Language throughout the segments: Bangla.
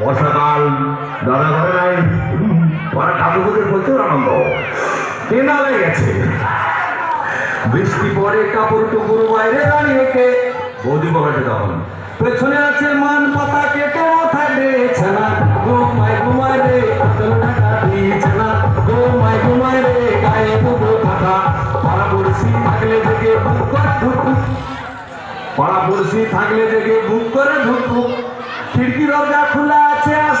বর্ষাকাল দাদা ঘরে নাই। পাড়া ঠাকুরদের প্রচুর আনন্দ। কেনা গেছে। বৃষ্টি পরে কাপড় টুকুর বাইরে দাঁড়িয়েছে বৌদি তখন পেছনে আছে মান পাতা কেটে মাথায় দিয়েছে না গো মাই ঘুমায় রে। আচল টাকা দিয়েছে না গো মাই ঘুমায় রে। গায়ে দুটো কথা পাড়া থাকলে থেকে বুক করে ঢুকুক পাড়া থাকলে থেকে বুক করে ঢুকুক খিড়কি দরজা খোলা আছে, আস।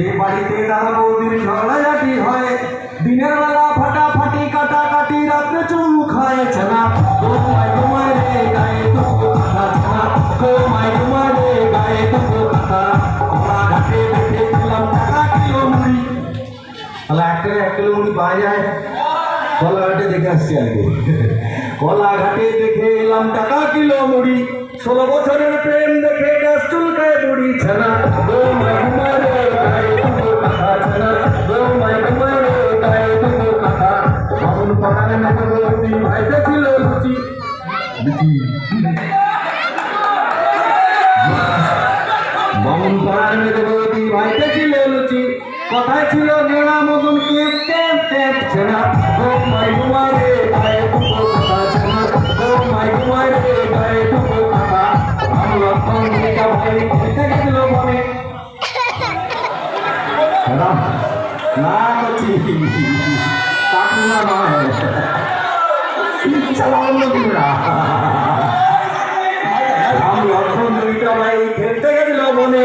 যে বাড়িতে দাদা বৌদির ঝগড়াঝাটি হয়, দিনের বেলা ফাটাফাটি কাটাকাটি, রাত্রে চুমু খায় ছেনা। গো মাই ঘুমায় রে গায়ে কথা মাই ঘুমায় রে গায়ে কথা ঘাটে দেখেছিলাম টাকা কিলো মুড়ি। তাহলে এক কিলো এক কিলো মুড়ি পাওয়া যায়? কলা ঘাটে দেখে আসছি আগে কলা ঘাটে দেখে এলাম টাকা কিলো মুড়ি। ষোলো বছরের প্রেম দেখে গাছ চুলকায় পড়ালে নাকি বলতি ভাইতে ছিল লুচি, কথায় ছিল নেড়া মতন দুটো কথা ছেনা। গো মাই ঘুমায় রে কথা আমি লক্ষণ দিকা ভাই, খেতে গেছিল মনে। না করছি কাকুনা নয় আমি লক্ষণ ভাই খেলতে গেছিল মনে।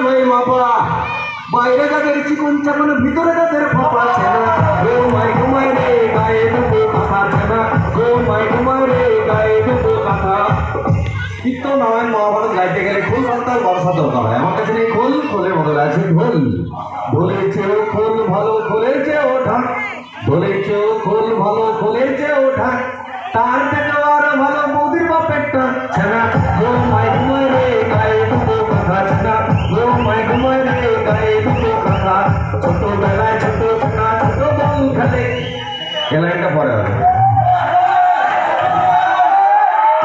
বাইরে তাদের চিকন চাকন ভিতরে তাদের ফাঁপা ছেনা গো মাই ঘুমায় রে, গায়ে দুটো কথা ছেনা গো মাই ঘুমায় রে, গায়ে দুটো কথা নারায়ণ মহাভারত গাইতে গেলে খোল সন্তান বর্ষা দরকার হয়। আমার কাছে খোল, খোলের বদলে আছে ঢোল ঢোলের চেয়েও খোল ভালো ঢাক। ঢোলের চেয়েও খোল ভালো চেয়েও ঢাক। তার ছোটবেলায় ছোট ছেনা ছোট বল খেলে এ লাইনটা পরে হবে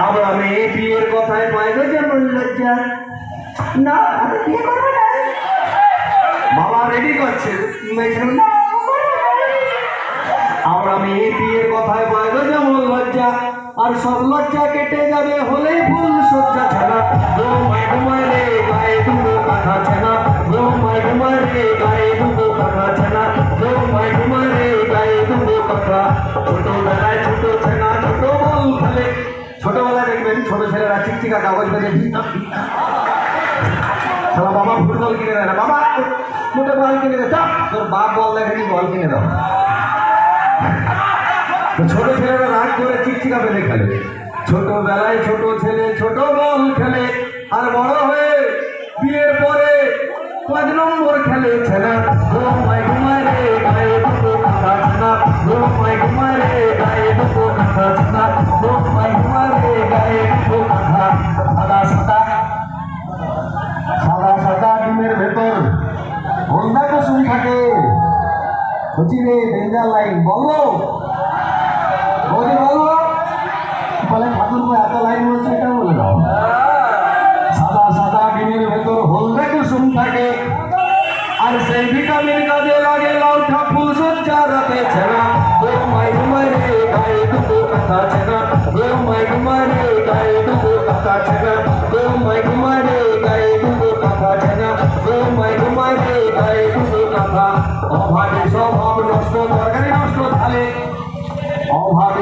আমরা মেয়ে বিয়ের কথায় পাইবে যেমন লজ্জা না আমি বিয়ে করব না বাবা রেডি করছে? মেয়েছেন আর সব লজ্জা কেটে যাবে হলেই ফুল সজ্জা ছাড়া। গো মাই ঘুমায় রে, গায়ে দুটো কথা ছানা গো মাই ঘুমায় রে, গায়ে দুটো কথা ছানা গো মাই ঘুমায় রে, গায়ে দুটো কথা ছোটবেলায় ছোট ছেনা, ছোট বল খেলে। ছোটবেলায় দেখবেন ছোট ছেলেরা চিকচিকা কাগজ পেতে সালা বাবা ফুটবল কিনে দেয় না। বাবা, মোটে বল কিনে দে তোর বাপ বল দেখেনি, বল কিনে দাও। ছোট ছেলেরা রাগ করে চিকচিকা বেঁধে খেলে। ছোটবেলায় ছোট ছেলে ছোট বল খেলে, আর বড় হয়ে বিয়ের পরে পাঁচ নম্বর খেলে ছেলে। ঘুমায় ঘুমায় রে, গায়ে দুটো কথা ঘুমায় রে, গায়ে দুটো কথা ঘুমায় রে, গায়ে দুটো কথা সাদা সাদা। সাদা সাদা ডিমের ভেতর হলদা কুসুম থাকে। রে ডেঞ্জার লাইন বলো। বলি বলো। বলে ঠাকুর এত লাইন বলছে, এটা বলে দাও। সাদা সাদা ডিমের ভেতর হলদে কুসুম থাকে। আর সেই ভিটামিন কাজে লাগে লাউঠা ফুল সজ্জা রাতে ছেনা ও মাই ঘুমাই রে, গায়ে দুটো কথা ছেনা ও মাই ঘুমাই রে, গায়ে দুটো কথা ছেনা ও মাই ঘুমাই রে, গায়ে দুটো কথা ছেনা ও মাই ঘুমাই রে, গায়ে দুটো কথা অভাবে স্বভাব নষ্ট তাহলে